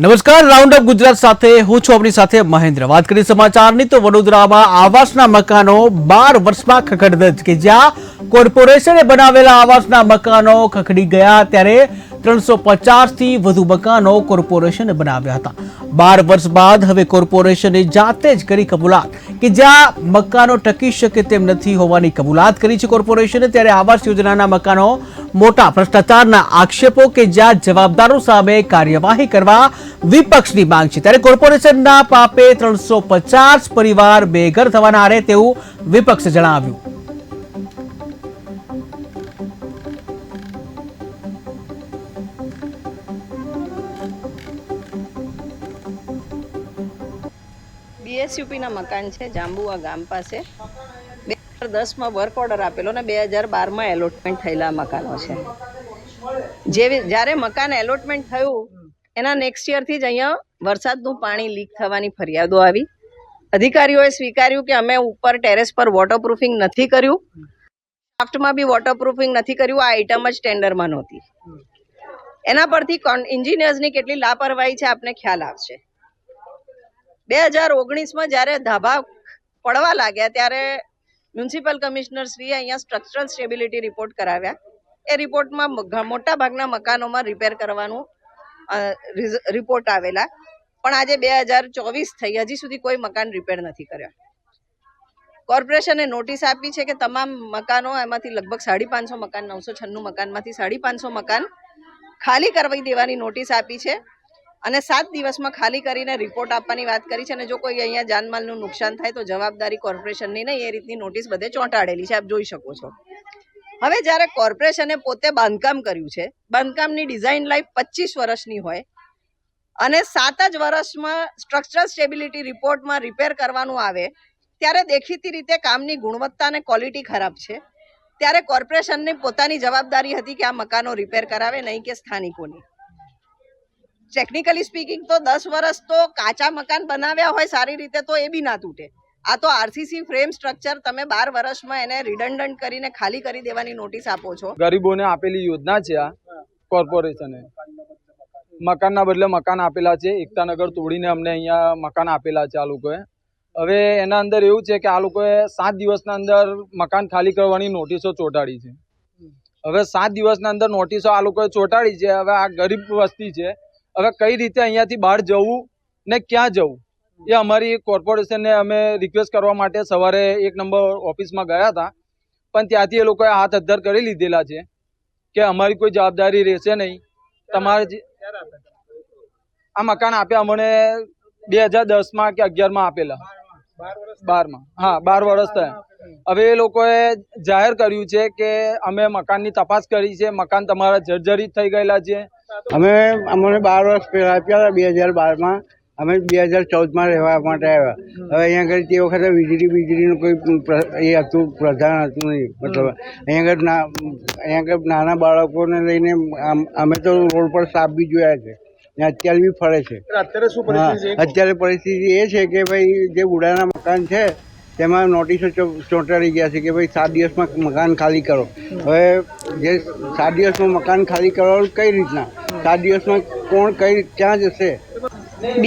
નમસ્કાર round up Gujarat સાથે હું છું આપણી સાથે મહેન્દ્ર. વાત કરી સમાચારની તો વડોદરામાં આવાસના મકાનો બાર વર્ષમાં ખખડદજ કે જ્યાં કોર્પોરેશને બનાવેલા આવાસના મકાનો ખખડી ગયા. ત્યારે ત્રણસો પચાસથી વધુ મકાનો કોર્પોરેશને બનાવ્યા હતા. બાર વર્ષ બાદ હવે કોર્પોરેશને જાતે જ કરી કબૂલાત કે જ્યાં મકાનો ટકી શકે તેમ નથી હોવાની કબૂલાત કરી છે કોર્પોરેશને, ત્યારે આવાસ યોજનાના મકાનો મોટા ભ્રષ્ટાચારના આક્ષેપો કે જ્યાં જવાબદારો સામે કાર્યવાહી કરવા વિપક્ષની માંગ છે. ત્યારે કોર્પોરેશનના પાપે ત્રણસો પચાસ પરિવાર બેઘર થવાના આરે તેવું વિપક્ષે જણાવ્યું. બીએસયુપીના મકાન છે જાંબુઆ ગામ પાસે. બે હજાર દસમાં વર્ક ઓર્ડર આપેલો ને બે હજાર બારમાં એલોટમેન્ટ થયેલા મકાનો છે. જે જ્યારે મકાન એલોટમેન્ટ થયું, એના નેક્સ્ટ યરથી જ અહીંયા વરસાદનું પાણી લીક થવાની ફરિયાદો આવી. અધિકારીઓએ સ્વીકાર્યું કે અમે ઉપર ટેરેસ પર વોટરપ્રૂફિંગ નથી કર્યું. શાફ્ટમાં બી વોટરપ્રૂફિંગ નથી કર્યું, આ આઇટમ જ ટેન્ડરમાં નહોતી. એના પરથી ઇન્જિનિયર્સની કેટલી લાપરવાહી છે, આપને ખ્યાલ આવશે. બે હજાર ઓગણીસમાં જ્યારે ધાબા પડવા લાગ્યા ત્યારે મ્યુનિસિપલ કમિશનર શ્રીએ અહીંયા સ્ટ્રક્ચરલ સ્ટેબિલિટી રિપોર્ટ કરાવ્યા. એ રિપોર્ટમાં મોટા ભાગના મકાનોમાં રિપેર કરવાનું રિપોર્ટ આવેલા. પણ આજે બે હજાર ચોવીસ થઈ, હજી સુધી કોઈ મકાન રિપેર નથી કર્યા. કોર્પોરેશને નોટિસ આપી છે કે તમામ મકાનો એમાંથી લગભગ સાડી પાંચસો મકાન, નવસો છન્નું મકાનમાંથી સાડી પાંચસો મકાન ખાલી કરવી દેવાની નોટિસ આપી છે. અને સાત દિવસમાં ખાલી કરીને રિપોર્ટ આપવાની વાત કરી છે અને જો કોઈ અહીંયા જાનમાલનું નુકસાન થાય તો જવાબદારી કોર્પોરેશનની નહીં, એ રીતની નોટિસ બધે ચોંટાડેલી છે, આપ જોઈ શકો છો. હવે જ્યારે કોર્પોરેશને પોતે બાંધકામ કર્યું છે, બાંધકામની ડિઝાઇન લાઈફ પચીસ વર્ષની હોય અને સાત જ વર્ષમાં સ્ટ્રક્ચરલ સ્ટેબિલિટી રિપોર્ટમાં રિપેર કરવાનું આવે, ત્યારે દેખીતી રીતે કામની ગુણવત્તા અને ક્વોલિટી ખરાબ છે. ત્યારે કોર્પોરેશનની પોતાની જવાબદારી હતી કે આ મકાનો રિપેર કરાવે, નહીં કે સ્થાનિકોની. ટેકનિકલી સ્પીકિંગ તો દસ વર્ષ તો કાચા મકાન બનાવ્યા હોય સારી રીતે તો એ બી ના તૂટે. આ તો આરસીસી ફ્રેમ સ્ટ્રક્ચર તમે બાર વર્ષમાં એને રિડન્ડન્ટ કરીને ખાલી કરી દેવાની નોટિસ આપો છો. ગરીબોને આપેલી યોજના છે આ કોર્પોરેશને મકાનના બદલે મકાન આપેલા છે. એકતાનગર તોડીને અમને અહીંયા મકાન આપેલા છે આ લોકોએ. હવે એના અંદર એવું છે કે આ લોકોએ સાત દિવસના અંદર મકાન ખાલી કરવાની નોટિસો ચોંટાડી છે. હવે સાત દિવસના અંદર નોટિસો આ લોકોએ ચોંટાડી છે. હવે આ ગરીબ વસ્તી છે. હવે કઈ રીતે અહીંયાથી બહાર જવું ને ક્યાં જવું? એ અમારી કોર્પોરેશનને અમે રિક્વેસ્ટ કરવા માટે સવારે એક નંબર ઓફિસમાં ગયા હતા. પણ ત્યાંથી એ લોકોએ હાથ અદ્ધર કરી લીધેલા છે કે અમારી કોઈ જવાબદારી રહેશે નહીં. તમારે આ મકાન આપ્યા અમને બે હજાર દસમાં કે અગિયારમાં આપેલા. બારમાં. હા, બાર વર્ષ થયા. હવે એ લોકોએ જાહેર કર્યું છે કે અમે મકાનની તપાસ કરી છે. મકાન તમારા જર્જરિત થઈ ગયેલા છે. અમે અમને બાર વર્ષ પહેલા આપ્યા હતા બે હજાર બારમાં. અમે બે હજાર ચૌદમાં રહેવા માટે આવ્યા. હવે અહીંયા આગળ તે વખતે વીજળી વીજળીનું કોઈ એ હતું પ્રધાન હતું નહીં. મતલબ અહીંયા આગળ ના અહીંયા આગળ નાના બાળકોને લઈને આમ- અમે તો રોડ પર સાપ બી જોયા છે. ને અત્યારે બી ફરે છે. અત્યારે પરિસ્થિતિ અત્યારે પરિસ્થિતિ એ છે કે ભાઈ જે ઉડાના મકાન છે તેમાં નોટિસો ચોંટાડી ગયા છે કે ભાઈ સાત દિવસમાં મકાન ખાલી કરો. હવે જે સાત દિવસમાં મકાન ખાલી કરવાનું કઈ રીતના? સાત દિવસમાં કોણ કઈ ક્યાં જશે